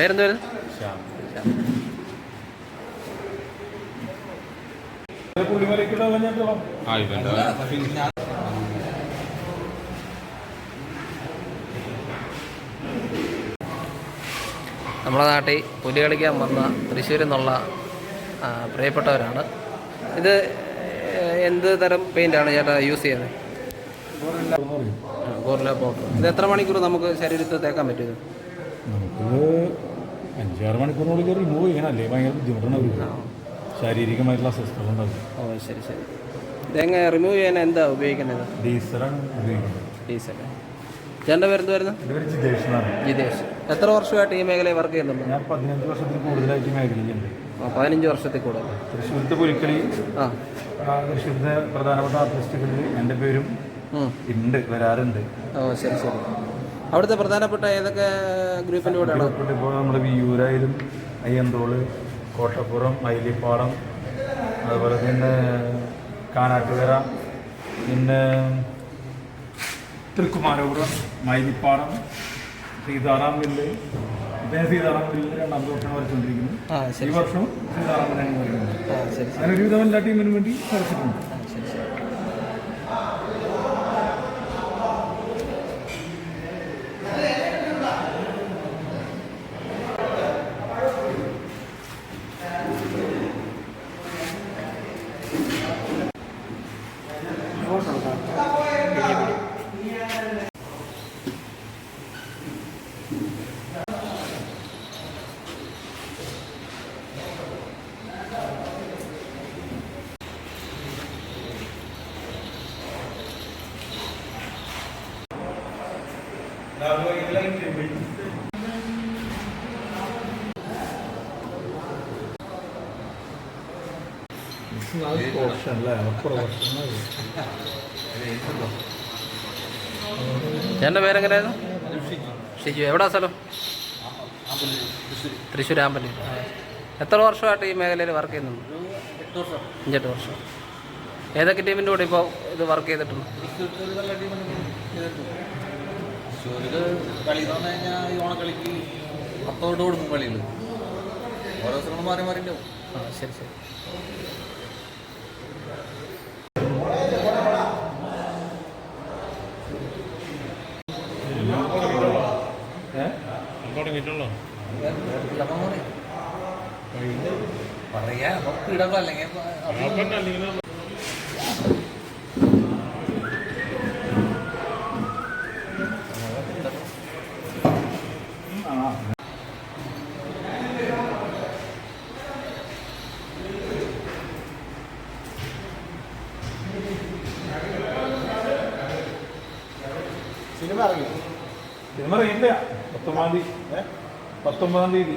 കഴിഞ്ഞിട്ടോ ആ നമ്മുടെ നാട്ടിൽ പുലി കളിക്കാൻ വന്ന തൃശ്ശൂരിൽ നിന്നുള്ള പ്രിയപ്പെട്ടവരാണ്. ഇത് എന്ത് തരം പെയിന്റാണ് ചേട്ടാ യൂസ് ചെയ്യുന്നത്? ഗോറില പൗഡർ ഇത് എത്ര മണിക്കൂർ നമുക്ക് ശരീരത്തിൽ തേക്കാൻ പറ്റും അഞ്ചാറ് മണിക്കൂറിനുള്ളിൽ റിമൂവ് ചെയ്യണല്ലേ ഭയങ്കര ബുദ്ധിമുട്ടാണ് അവർക്ക് ശാരീരികമായിട്ടുള്ള അസ്വസ്ഥത ഉണ്ടാവും ഓ ശരി ശരി. തേങ്ങ റിമൂവ് ചെയ്യാൻ എന്താ ഉപയോഗിക്കുന്നത്? ഡീസലാണ് ഉപയോഗിക്കുന്നത്. ഡീസൽ ചേട്ടന്റെ പേരെന്ത് വരുന്നു പേര് ജിതേഷ് എന്നാണ്. ജിതേഷ്. എത്ര വർഷമായിട്ട് ഈ മേഖലയിൽ വർക്ക് ചെയ്യുന്നുണ്ട്? ഞാൻ പതിനഞ്ച് വർഷത്തിൽ കൂടുതലായിട്ട് ഈ മേഖലയിലുണ്ട് ആ, പതിനഞ്ച് വർഷത്തിൽ കൂടുതൽ. തൃശ്ശൂരത്തെ പുലിക്കളി ആ. ആ, തൃശ്ശൂരത്തെ പ്രധാനപ്പെട്ട ആർട്ടിസ്റ്റുകളിൽ എന്റെ പേരും ഉം. ഉണ്ട് വരാറുണ്ട്. ഓ ശരി ശരി. അവിടുത്തെ പ്രധാനപ്പെട്ട ഏതൊക്കെ ഗ്രൂപ്പിന്റെ കൂടെയാണ്? ഇപ്പോൾ നമ്മുടെ വിയൂരായാലും അയ്യന്തോൾ കോട്ടപ്പുറം മൈലിപ്പാടം അതുപോലെ തന്നെ കാനാട്ടുകര പിന്നെ തൃക്കുമാരപുരം മൈലിപ്പാടം സീതാറാം വില്ല് ഇദ്ദേഹം സീതാറാം വില്ല് രണ്ടാമത്തെ വർഷം വരച്ചുകൊണ്ടിരിക്കുന്നു ആ ഈ വർഷവും സീതാറാം വില്ലാണ് വരുന്നത് അങ്ങനെ ഒരുവിധം എല്ലാ ടീമിനും വേണ്ടി വരച്ചിട്ടുണ്ട്. ചേട്ടന്റെ പേരെങ്ങനെയായിരുന്നു? ഷിജു എവിടാ സ്ഥലം? തൃശ്ശൂർ ആമ്പല്ലി ആ. എത്ര വർഷമായിട്ട് ഈ മേഖലയിൽ വർക്ക് ചെയ്യുന്നുണ്ട്? അഞ്ചെട്ട് വർഷം. ഏതൊക്കെ ടീമിന്റെ കൂടെ ഇപ്പോൾ ഇത് വർക്ക് ചെയ്തിട്ടുണ്ട്? കളി എന്ന് പറഞ്ഞു കഴിഞ്ഞാൽ ഈ ഓണക്കളിക്ക് പത്തോട്ട് കൊടുക്കും കളിയിൽ ഓരോ സ്ഥലങ്ങൾ മാറി മാറി ഉണ്ടാവും. ആ ശരി ശരി. ചിലപ്പോൾ പറയാ നമുക്ക് ഇടപെടാം അല്ലെങ്കിൽ പത്തൊമ്പതാം തീയതി.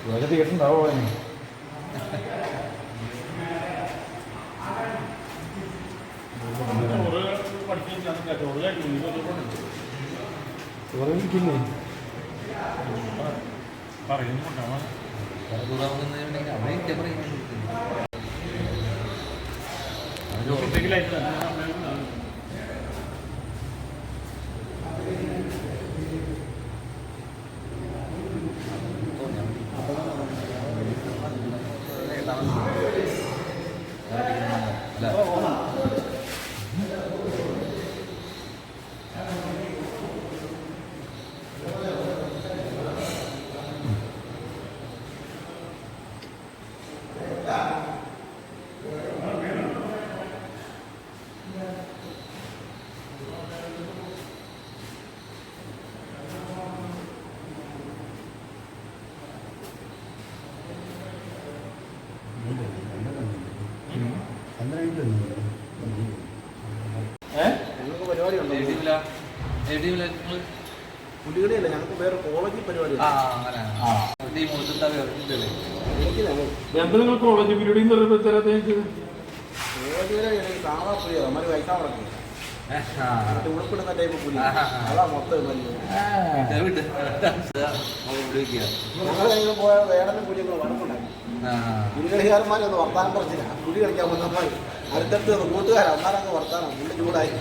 ഇതുവരെ തിയേറ്റർ ഉണ്ടാവോ അതിന് ചോറ് പുലികളിയല്ല ഞങ്ങൾക്ക് വേറെ കോളേജിൽ പരിപാടി നിങ്ങൾ കോളേജ് പീരീഡിൽ നിന്ന് പറയുമ്പോൾ ഞങ്ങൾക്ക് കാണാൻ പുലിയോ അമ്മ വൈക്കാൻ. മറ്റേ ഉൾപ്പെടുന്ന ടൈപ്പ് പുലി. അതാ മൊത്തം. ഞങ്ങൾ പോയ വേടനും പുലിയൊക്കെ വഴക്കുണ്ടായി. പുലികളിക്കാരന്മാരൊന്ന് വർത്താനം പറഞ്ഞില്ല. പുലി കളിക്കാൻ വന്നപ്പോൾ അടുത്തടുത്ത് കൂട്ടുകാരാ അന്നാലങ്ങ് വർത്താനം പുള്ളി ചൂടായി.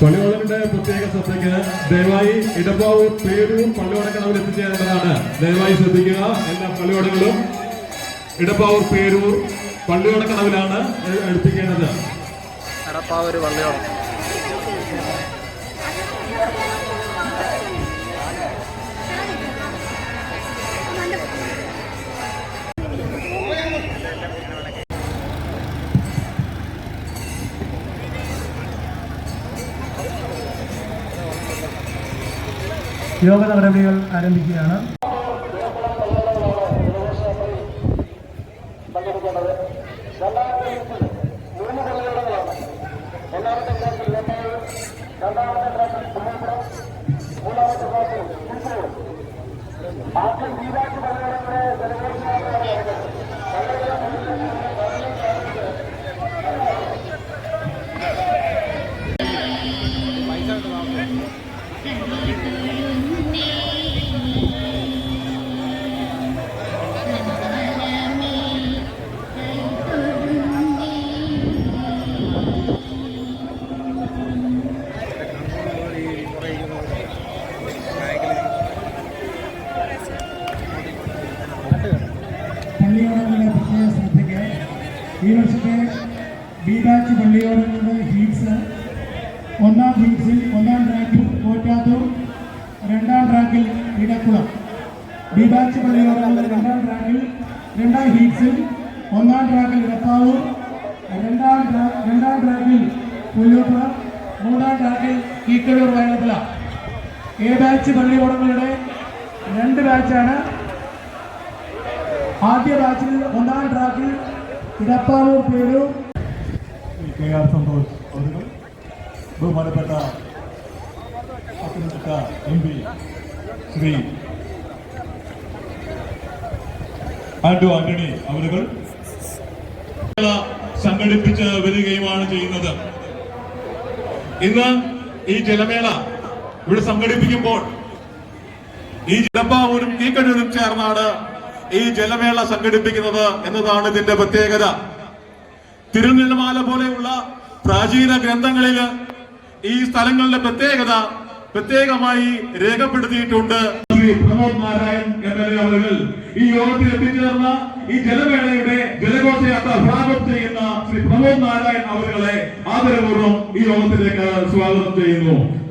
പള്ളിയോടങ്ങളുടെ പ്രത്യേക ശ്രദ്ധയ്ക്ക് ദയവായി ഇടപ്പാവൂർ പേരും പള്ളിയോടക്കളവിൽ എത്തിച്ചേരേണ്ടതാണ് ദയവായി ശ്രദ്ധിക്കുക. എല്ലാ പള്ളിയോടങ്ങളും ഇടപ്പാവൂർ പേരൂർ പള്ളിയോടക്കളവിലാണ് എത്തിക്കേണ്ടത് ഇടപ്പാവൂർ വള്ളിയോളം യോഗ നടപടികൾ ആരംഭിക്കുകയാണ്. ഈ വർഷത്തെ ബി ബാച്ച് ഹീറ്റ്സ് ഒന്നാം ഹീറ്റ്സിൽ ഒന്നാം ട്രാക്കിൽ കോറ്റാത്തൂർ രണ്ടാം ട്രാക്കിൽ ഇടക്കുളം. ബി ബാച്ച് രണ്ടാം ട്രാക്കിൽ രണ്ടാം ഹീറ്റ്സിൽ ഒന്നാം ട്രാക്കിൽ ഇടപ്പാവൂർ രണ്ടാം രണ്ടാം ട്രാക്കിൽ പുല്ലൂപ്പുറ മൂന്നാം ട്രാക്കിൽ കീക്കഴൂർ വയലത്തല എ ബാച്ച് പള്ളിയോടങ്ങളുടെ രണ്ട് ബാച്ചാണ് ആദ്യ ബാച്ചിൽ ഒന്നാം ട്രാക്കിൽ ഇടപ്പാവൂർ പേരു കെ ആർ സന്തോഷ് അവരുകൾ. ബഹുമാനപ്പെട്ട പത്തനംതിട്ട എം പി ശ്രീ ആന്റോ ആന്റണി അവരുകൾ. സംഘടിപ്പിച്ച് വരികയുമാണ് ചെയ്യുന്നത്. ഇന്ന് ഈ ജലമേള ഇവിടെ സംഘടിപ്പിക്കുമ്പോൾ ഈ ജലപ്പാവൂരും കീക്കടൂരും ചേർന്നാണ് ഈ ജലമേള സംഘടിപ്പിക്കുന്നത് എന്നതാണ് ഇതിന്റെ പ്രത്യേകത. തിരുനെല്ലമാല പോലെയുള്ള പ്രാചീന ഗ്രന്ഥങ്ങളിൽ ഈ സ്ഥലങ്ങളുടെ പ്രത്യേകത പ്രത്യേകമായി രേഖപ്പെടുത്തിയിട്ടുണ്ട്. ശ്രീ പ്രമോദ് നാരായൺ എം ഈ യോഗത്തിൽ എത്തിച്ചേർന്ന ഈ ജലമേളയുടെ ജലഘോഷയാത്ര സ്വാഗതം ചെയ്യുന്ന ശ്രീ പ്രമോദ് നാരായൺ അവരുകളെ ആദരപൂർവം ഈ യോഗത്തിലേക്ക് സ്വാഗതം ചെയ്യുന്നു.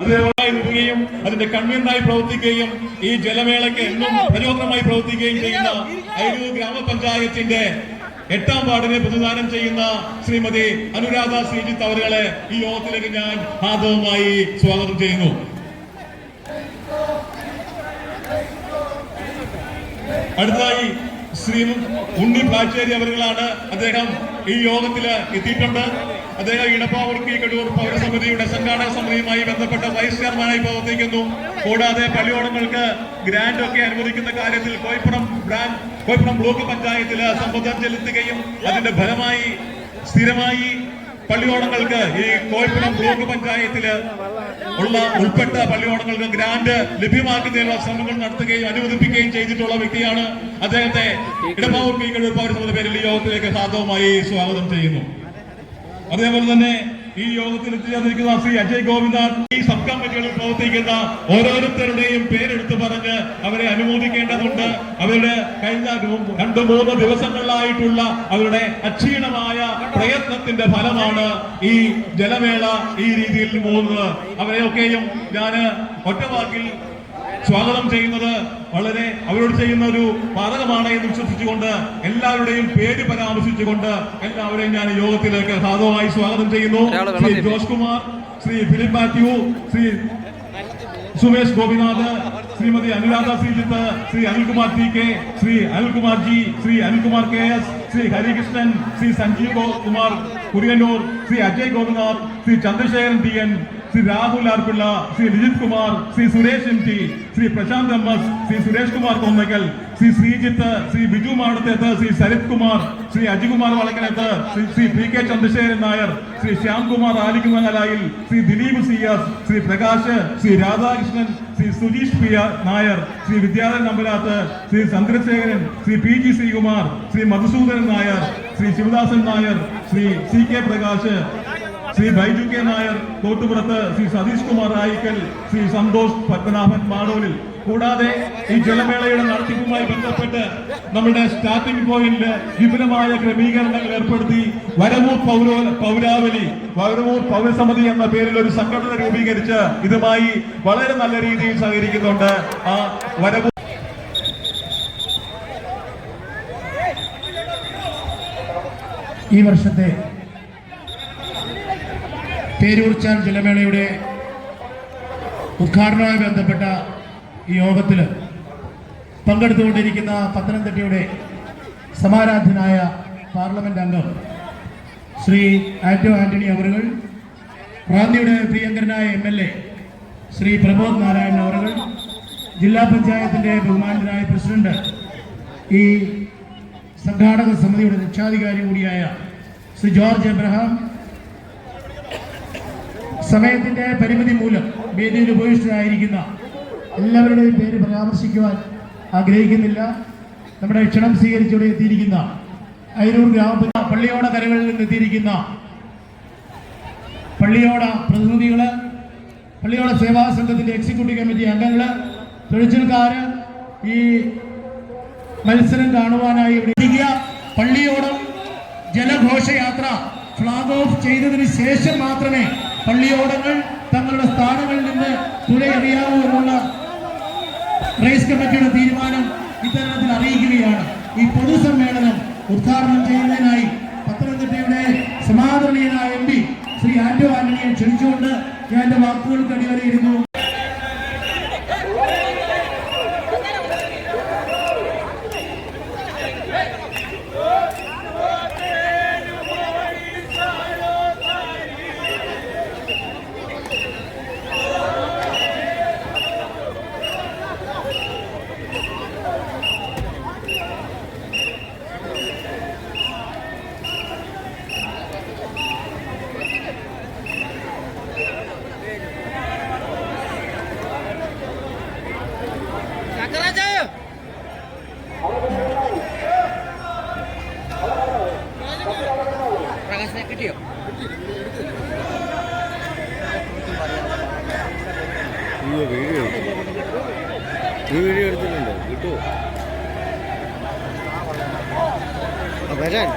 അതേപോലെ നിൽക്കുകയും അതിന്റെ കൺവീനറായി പ്രവർത്തിക്കുകയും ഈ ജലമേളയ്ക്ക് എന്നും പ്രചോദനമായി പ്രവർത്തിക്കുകയും ചെയ്യുന്ന അയരൂർ ഗ്രാമപഞ്ചായത്തിന്റെ എട്ടാം വാർഡിനെ പ്രതിദാനം ചെയ്യുന്ന ശ്രീമതി അനുരാധ ശ്രീജിത്ത് അവരുകളെ ഈ യോഗത്തിലേക്ക് ഞാൻ ഹാർദവമായി സ്വാഗതം ചെയ്യുന്നു. അടുത്തതായി ശ്രീ ഉണ്ണി പാച്ചേരി അവരുകളാണ് അദ്ദേഹം ഈ യോഗത്തിൽ എത്തിയിട്ടുണ്ട്. അദ്ദേഹം ഇടപ്പാവൂർക്കി കടൂർ പൗരസമിതിയുടെ സംഘാടക സമിതിയുമായി ബന്ധപ്പെട്ട വൈസ് ചെയർമാനായി പ്രവർത്തിക്കുന്നു. കൂടാതെ പള്ളിയോടങ്ങൾക്ക് ഗ്രാന്റ് ഒക്കെ അനുവദിക്കുന്ന കാര്യത്തിൽ കോയിപ്പുറം ബ്രാൻഡ് കോയിപ്പുറം ബ്ലോക്ക് പഞ്ചായത്തിൽ സമ്മർദ്ദം ചെലുത്തുകയും അതിന്റെ ഫലമായി സ്ഥിരമായി പള്ളിയോടങ്ങൾക്ക് ഈ കോയിപ്പുറം ബ്ലോക്ക് പഞ്ചായത്തിൽ ഉള്ള ഉൾപ്പെട്ട പള്ളിയോടങ്ങൾക്ക് ഗ്രാന്റ് ലഭ്യമാക്കുന്നതിനുള്ള ശ്രമങ്ങൾ നടത്തുകയും അനുവദിപ്പിക്കുകയും ചെയ്തിട്ടുള്ള വ്യക്തിയാണ് അദ്ദേഹത്തെ ഇടപാവൂർ പീക്കടൂർ പൗരസമിതി പേരിൽ യോഗത്തിലേക്ക് സാധവുമായി സ്വാഗതം ചെയ്യുന്നു. അതേപോലെ തന്നെ ഈ യോഗത്തിൽ എത്തിച്ചേർന്നിരിക്കുന്ന ശ്രീ അജയ് ഗോവിന്ദൻ ഈ സബ് കമ്മിറ്റികളിൽ പ്രവർത്തിക്കുന്ന ഓരോരുത്തരുടെയും പേരെടുത്ത് പറഞ്ഞ് അവരെ അനുമോദിക്കേണ്ടതുണ്ട്. അവരുടെ കഴിഞ്ഞ രണ്ടു മൂന്ന് ദിവസങ്ങളിലായിട്ടുള്ള അവരുടെ അക്ഷീണമായ പ്രയത്നത്തിന്റെ ഫലമാണ് ഈ ജലമേള ഈ രീതിയിൽ പോകുന്നത്. അവരെയൊക്കെയും ഞാൻ ഒറ്റവാക്കിൽ സ്വാഗതം ചെയ്യുന്നത് വളരെ അവരോട് ചെയ്യുന്ന ഒരു പാതകമാണ് എന്ന് വിശ്വസിച്ചുകൊണ്ട് എല്ലാവരുടെയും പേര് പരാമർശിച്ചുകൊണ്ട് എല്ലാവരെയും ഞാൻ യോഗത്തിലേക്ക് ഹാർദവമായി സ്വാഗതം ചെയ്യുന്നു. Shri Josh Kumar Shri Philip Mathew Shri Sumesh Gopinath Shrimati Anuradha Sreejith Shri Anilkumar T K Shri Anilkumar G Shri Anilkumar K S Shri Harikrishnan Shri Sanjeev Kumar Kurianoor Shri Ajay Gopinath Shri Chandrasekharan T N Shri Rahul R Pillai Shri Lijith Kumar Shri Suresh M T Shri Prasanth M S Shri Suresh Kumar Thonnakal Shri Sreejith Shri Biju Madathethu Shri Sarith Kumar Shri അജികുമാർ വളക്കനത്ത് Shri Shri P K Chandrasekharan Nair Shri Shyamkumar Alikkumangalayil Shri Dileep C S Shri Prakash Shri Radhakrishnan Shri Sujeesh P Nair Shri Vidyadharan Nambarath Shri Chandrasekharan Shri P G Sreekumar Shri Madhusoodanan Nair Shri Sivadasan Nair Shri C K Prakash Shri Baiju K Nair Thottupurathu Shri Satheesh Kumar Ayikkal Shri Santhosh Padmanabhan Madolil. കൂടാതെ ഈ ജലമേളയുടെ നടത്തിപ്പുമായി ബന്ധപ്പെട്ട് നമ്മുടെ starting പോയിന്റിൽ വിപുലമായ ക്രമീകരണങ്ങൾ ഏർപ്പെടുത്തി വരവൂർ പൗരോ പൗരാവലി വരവൂർ പൗരസമിതി എന്ന പേരിൽ ഒരു സംഘടന രൂപീകരിച്ച് ഇതുമായി വളരെ നല്ല രീതിയിൽ സഹകരിക്കുന്നുണ്ട് ആ വരവൂർ ഈ വർഷത്തെ പേരൂർച്ചാൽ ജലമേളയുടെ ഉദ്ഘാടനവുമായി ബന്ധപ്പെട്ട ഈ യോഗത്തിൽ പങ്കെടുത്തുകൊണ്ടിരിക്കുന്ന പത്തനംതിട്ടയുടെ സമാരാധ്യനായ പാർലമെന്റ് അംഗം ശ്രീ ആന്റോ ആന്റണി അവറുകൾ റാന്നിയുടെ പ്രിയങ്കരനായ M L A Shri Pramod Narayanan അവറുകൾ ജില്ലാ പഞ്ചായത്തിന്റെ ബഹുമാനനായ പ്രസിഡന്റ് ഈ സംഘാടക സമിതിയുടെ രക്ഷാധികാരി കൂടിയായ ശ്രീ ജോർജ് എബ്രഹാം സമയത്തിന്റെ പരിമിതി മൂലം വേദിയിൽ ഉപയോഗിച്ചതായിരിക്കുന്ന എല്ലാവരുടെയും പേര് പരാമർശിക്കുവാൻ ആഗ്രഹിക്കുന്നില്ല. നമ്മുടെ ക്ഷണം സ്വീകരിച്ചിവിടെ എത്തിയിരിക്കുന്ന അയിരൂർ ഗ്രാമപഞ്ചായത്ത് പള്ളിയോട കരകളിൽ നിന്ന് എത്തിയിരിക്കുന്ന പള്ളിയോട പ്രതിനിധികൾ പള്ളിയോട സേവാ സംഘത്തിന്റെ എക്സിക്യൂട്ടീവ് കമ്മിറ്റി അംഗങ്ങൾ തൊഴിച്ചിൽക്കാര് ഈ മത്സരം കാണുവാനായി ഇവിടെ പള്ളിയോടം ജലഘോഷയാത്ര ഫ്ലാഗ് ഓഫ് ചെയ്തതിന് ശേഷം മാത്രമേ പള്ളിയോടങ്ങൾ തങ്ങളുടെ സ്ഥാനങ്ങളിൽ നിന്ന് തുഴയെറിയാവൂ എന്നുള്ള റേസ് കമ്മിറ്റിയുടെ തീരുമാനം ഇത്തരത്തിൽ അറിയിക്കുകയാണ്. ഈ പൊതുസമ്മേളനം ഉദ്ഘാടനം ചെയ്യുന്നതിനായി പത്തനംതിട്ടയുടെ സമാദരണീയനായ എം പി ശ്രീ ആന്റോ ആന്റണിയെ ക്ഷണിച്ചുകൊണ്ട് ഞാൻ എന്റെ വാക്കുകൾക്ക് അടിവരയിരുന്നു പ്രകാശനെ കിട്ടിയോ? ഈ വീഡിയോ എടുത്തിട്ടുണ്ടോ? കിട്ടുമോ വരാൻ.